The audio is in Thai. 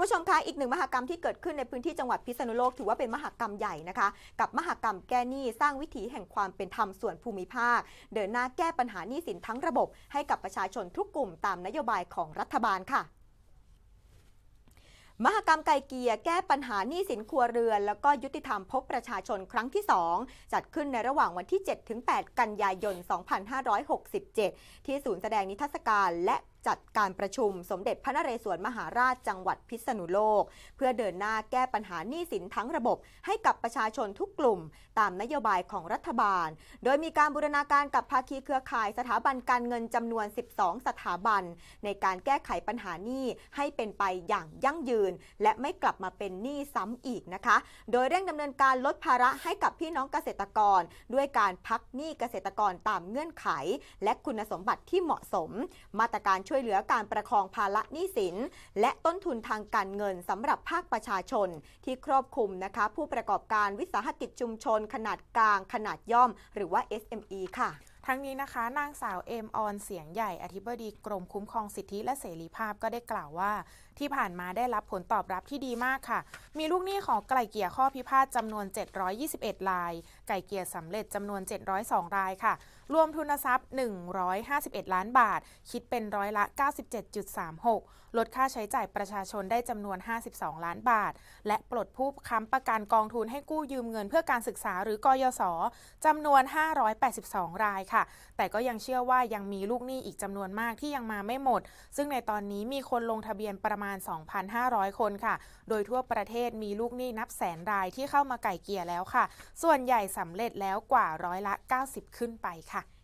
คุณผู้ชมคะอีกหนึ่งมหกรรมที่เกิดขึ้นในพื้นที่จังหวัดพิษณุโลกถือว่าเป็นมหกรรมใหญ่นะคะ กับมหกรรมแก้หนี้สร้างวิถีแห่งความเป็นธรรมส่วนภูมิภาค เดินหน้าแก้ปัญหาหนี้สินทั้งระบบ ให้กับประชาชนทุกกลุ่มตามนโยบายของรัฐบาลค่ะมหกรรมไก่เกียแก้ปัญหาหนี้สินครัวเรือน แล้วก็ยุติธรรมพบประชาชนครั้งที่ 2 จัดขึ้นในระหว่างวันที่ 7-8 กันยายน 2567 ที่ศูนย์แสดงนิทรรศการและจัดการประชุมสมเด็จพระนเรศวรมหาราชจังหวัดพิษณุโลก เพื่อเดินหน้าแก้ปัญหาหนี้สินทั้งระบบ ให้กับประชาชนทุกกลุ่ม ตามนโยบายของรัฐบาล โดยมีการบูรณาการกับภาคีเครือข่ายสถาบันการเงินจำนวน 12 สถาบัน ในการแก้ไขปัญหาหนี้ให้เป็นไปอย่างยั่งยืน และไม่กลับมาเป็นหนี้ซ้ำอีกนะคะ โดยเร่งดำเนินการลดภาระให้กับพี่น้องเกษตรกร ด้วยการพักหนี้เกษตรกรตามเงื่อนไข และคุณสมบัติที่เหมาะสม มาตรการช่วยเหลือการประคองภาระหนี้สิน และต้นทุนทางการเงินสำหรับภาคประชาชน ที่ครอบคลุมนะคะ ผู้ประกอบการวิสาหกิจชุมชน ขนาดกลาง ขนาดย่อม หรือว่า SME ค่ะทั้งนี้นะคะ นางสาวเอมออนเสียงใหญ่อธิบดีกรมคุ้มครองสิทธิและเสรีภาพก็ได้กล่าวว่า ที่ผ่านมาได้รับผลตอบรับที่ดีมากค่ะ มีลูกหนี้ของไกล่เกลี่ยข้อพิพาทจำนวน 721 ราย ไก่เกลี่ยสำเร็จจำนวน 702 รายค่ะ รวมทุนทรัพย์ 151 ล้านบาท คิดเป็นร้อยละ 97.36 ลดค่าใช้จ่ายประชาชนได้จำนวน 52 ล้านบาท และปลดผู้ค้ำประกันกองทุนให้กู้ยืมเงินเพื่อการศึกษาหรือกยศจำนวน 582 รายค่ะ แต่ก็ยังเชื่อว่ายังมีลูกหนี้อีกจำนวนมากที่ยังมาไม่หมด ซึ่งในตอนนี้มีคนลงทะเบียนประมาณ 2,500 คนค่ะ โดยทั่วประเทศมีลูกหนี้นับแสนรายที่เข้ามาไก่เกี่ยแล้วค่ะ ส่วนใหญ่สำเร็จแล้วกว่าร้อยละ 90 ขึ้นไปค่ะ